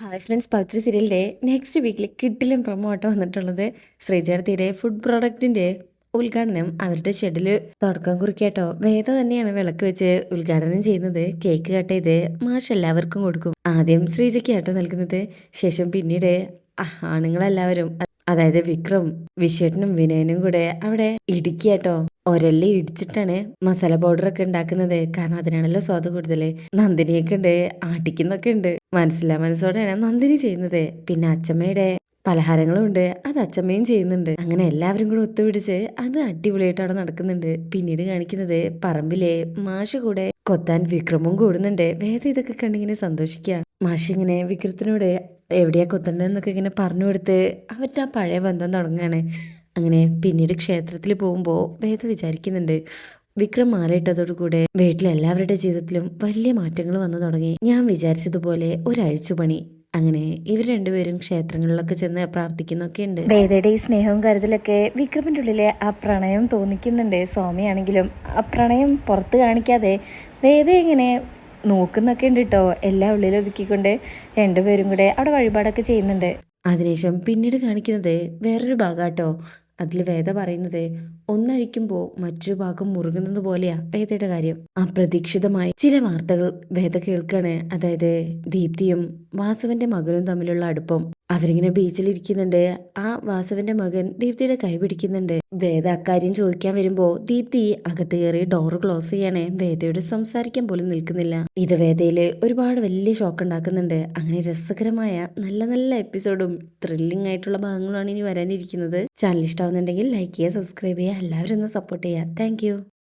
Hi friends പവിത്ര സീരിയലിന്റെ next വീക്കിൽ കിഡിലും പ്രൊമോട്ടോ വന്നിട്ടുള്ളത്. ശ്രീചേർത്തിയുടെ ഫുഡ് പ്രോഡക്റ്റിന്റെ ഉദ്ഘാടനം അവരുടെ ഷെഡിൽ തുടക്കം കുറിക്കാട്ടോ. വേദ തന്നെയാണ് വിളക്ക് വെച്ച് ഉദ്ഘാടനം ചെയ്യുന്നത്. കേക്ക് കട്ട് ചെയ്ത് മാഷ് എല്ലാവർക്കും കൊടുക്കും. ആദ്യം ശ്രീജയ്ക്ക് ആട്ടോ നൽകുന്നത്. ശേഷം പിന്നീട് ആണുങ്ങളെല്ലാവരും അതായത് വിക്രം വിശ്വട്ടനും വിനയനും കൂടെ അവിടെ ഇടുക്കിയാട്ടോ. ഒരല്ലി ഇടിച്ചിട്ടാണ് മസാല പൗഡർ ഒക്കെ ഉണ്ടാക്കുന്നത്. കാരണം അതിനാണല്ലോ സ്വാദ് കൂടുതൽ നന്ദിനിയൊക്കെ ഉണ്ട് ആട്ടിക്കുന്നൊക്കെ ഉണ്ട്. മനസ്സിലാ മനസ്സോടെയാണ് നന്ദിനി ചെയ്യുന്നത്. പിന്നെ അച്ചമ്മയുടെ പലഹാരങ്ങളും ഉണ്ട് അത് അച്ചമ്മയും ചെയ്യുന്നുണ്ട്. അങ്ങനെ എല്ലാവരും കൂടെ ഒത്തുപിടിച്ച് അത് അടിപൊളിയായിട്ടാണ് നടക്കുന്നുണ്ട്. പിന്നീട് കാണിക്കുന്നത് പറമ്പിലെ മാഷ് കൂടെ കൊത്താൻ വിക്രമും കൂടുന്നുണ്ട്. വേദ ഇതൊക്കെ കണ്ടിങ്ങനെ സന്തോഷിക്കുക മാഷ് ഇങ്ങനെ വിക്രത്തിനോട് എവിടെയാ കൊത്തണ്ടെന്നൊക്കെ ഇങ്ങനെ പറഞ്ഞു കൊടുത്ത് അവരുടെ ആ പഴയ ബന്ധം തുടങ്ങുകയാണ് അങ്ങനെ പിന്നീട് ക്ഷേത്രത്തിൽ പോകുമ്പോൾ വേദ വിചാരിക്കുന്നുണ്ട് വിക്രം മാറിയിട്ടതോടുകൂടെ വീട്ടിലെല്ലാവരുടെ ജീവിതത്തിലും വലിയ മാറ്റങ്ങൾ വന്നു തുടങ്ങി. ഞാൻ വിചാരിച്ചതുപോലെ ഒരഴിച്ചുപണി. അങ്ങനെ ഇവർ രണ്ടുപേരും ക്ഷേത്രങ്ങളിലൊക്കെ ചെന്ന് പ്രാർത്ഥിക്കുന്നൊക്കെ ഉണ്ട് വേദയുടെ ഈ സ്നേഹവും കരുതലൊക്കെ വിക്രമിന്റെ ഉള്ളിലെ ആ പ്രണയം തോന്നിക്കുന്നുണ്ട്. സ്വാമിയാണെങ്കിലും ആ പ്രണയം പുറത്ത് കാണിക്കാതെ വേദ ഇങ്ങനെ നോക്കുന്നൊക്കെ ഉണ്ട് കേട്ടോ എല്ലാം ഉള്ളിൽ ഒതുക്കിക്കൊണ്ട് രണ്ടുപേരും കൂടെ അവിടെ വഴിപാടൊക്കെ ചെയ്യുന്നുണ്ട്. അതിനുശേഷം പിന്നീട് കാണിക്കുന്നത് വേറൊരു ഭാഗാട്ടോ അതിൽ വേദ പറയുന്നത് ഒന്നഴിക്കുമ്പോൾ മറ്റൊരു ഭാഗം മുറുകുന്നത് പോലെയാ വേദയുടെ കാര്യം. അപ്രതീക്ഷിതമായി ചില വാർത്തകൾ വേദ കേൾക്കാണ്. അതായത് ദീപ്തിയും വാസവന്റെ മകനും തമ്മിലുള്ള അടുപ്പം. അവരിങ്ങനെ ബീച്ചിലിരിക്കുന്നുണ്ട്. ആ വാസവന്റെ മകൻ ദീപ്തിയുടെ കൈ പിടിക്കുന്നുണ്ട്. വേദ അക്കാര്യം ചോദിക്കാൻ വരുമ്പോ ദീപ്തി അകത്ത് കയറി ഡോർ ക്ലോസ് ചെയ്യണേ. വേദയോട് സംസാരിക്കാൻ പോലും നിൽക്കുന്നില്ല. ഇത് വേദയിൽ ഒരുപാട് വലിയ ഷോക്ക് ഉണ്ടാക്കുന്നുണ്ട്. അങ്ങനെ രസകരമായ നല്ല നല്ല എപ്പിസോഡും ത്രില്ലിംഗ് ആയിട്ടുള്ള ഭാഗങ്ങളുമാണ് ഇനി വരാനിരിക്കുന്നത്. ചാനൽ ഇഷ്ടമാവുന്നുണ്ടെങ്കിൽ ലൈക്ക് ചെയ്യുക സബ്സ്ക്രൈബ് ചെയ്യുക എല്ലാവരും ഒന്ന് സപ്പോർട്ട് ചെയ്യുക. താങ്ക്